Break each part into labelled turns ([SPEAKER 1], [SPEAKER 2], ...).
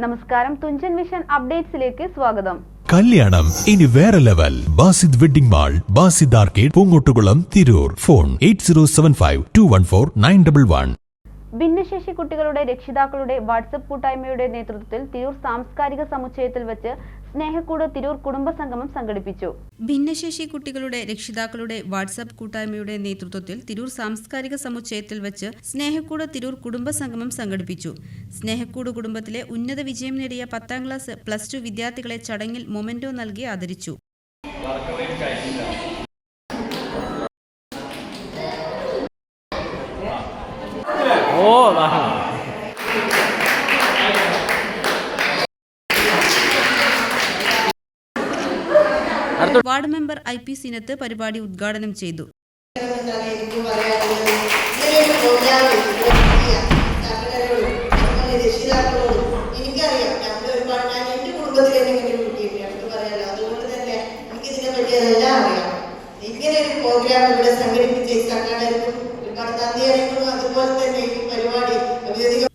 [SPEAKER 1] നമസ്കാരം. തുഞ്ചൻ വിഷൻ അപ്ഡേറ്റ്സിലേക്ക് സ്വാഗതം.
[SPEAKER 2] കല്യാണം. ഇനി വേറെ level. Basid wedding mall Basid arcade Poongottukulam Tirur. Phone eight zero seven five two one four nine double one.
[SPEAKER 1] ഭിന്നശേഷി കുട്ടികളുടെ രക്ഷിതാക്കളുടെ വാട്സപ്പ് കൂട്ടായ്മയുടെ നേതൃത്വത്തിൽ തിരൂർ സാംസ്കാരിക സമുച്ചയത്തിൽ വെച്ച് സ്നേഹക്കൂട് തിരൂർ കുടുംബസംഗമം സംഘടിപ്പിച്ചു.
[SPEAKER 3] ഭിന്നശേഷി കുട്ടികളുടെ രക്ഷിതാക്കളുടെ വാട്സാപ്പ് കൂട്ടായ്മയുടെ നേതൃത്വത്തിൽ തിരൂർ സാംസ്കാരിക സമുച്ചയത്തിൽ വെച്ച് സ്നേഹക്കൂട് തിരൂർ കുടുംബസംഗമം സംഘടിപ്പിച്ചു. സ്നേഹക്കൂട് കുടുംബത്തിലെ ഉന്നത വിജയം നേടിയ പത്താം ക്ലാസ് പ്ലസ് ടു വിദ്യാർത്ഥികളെ ചടങ്ങിൽ മൊമെന്റോ നൽകി ആദരിച്ചു.
[SPEAKER 4] ഓ
[SPEAKER 3] ward member I P Sinath പരിപാടി ഉദ്ഘാടനം ചെയ്തു.
[SPEAKER 5] ഇങ്ങനെ ഒരു പ്രോഗ്രാം ഇവിടെ സംഘടിപ്പിച്ച് സർക്കാർ ഒരുപാട് നന്ദി അറിയിക്കുന്നു അതുപോലെ തന്നെ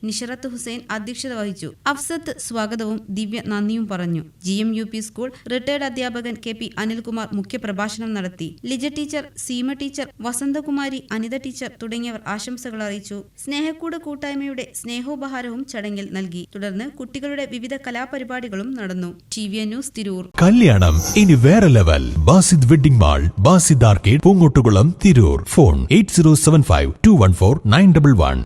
[SPEAKER 3] നിഷറത്ത് ഹുസൈൻ അധ്യക്ഷത വഹിച്ചു. അഫ്സത്ത് സ്വാഗതവും ദിവ്യ നന്ദിയും പറഞ്ഞു. G M U P school retired അധ്യാപകൻ കെ പി അനിൽകുമാർ മുഖ്യപ്രഭാഷണം നടത്തി. Lija teacher Seema teacher Vasanthakumari Anitha teacher തുടങ്ങിയവർ ആശംസകൾ അറിയിച്ചു. സ്നേഹക്കൂട് കൂട്ടായ്മയുടെ സ്നേഹോപഹാരവും ചടങ്ങിൽ നൽകി. തുടർന്ന് കുട്ടികളുടെ വിവിധ കലാപരിപാടികളും നടന്നു. T V news Tirur.
[SPEAKER 2] കല്യാണം ഇനി വേറെ level. Basid wedding mall Basid arcade Poongottukulam Tirur. Phone eight zero seven five two one four nine double one.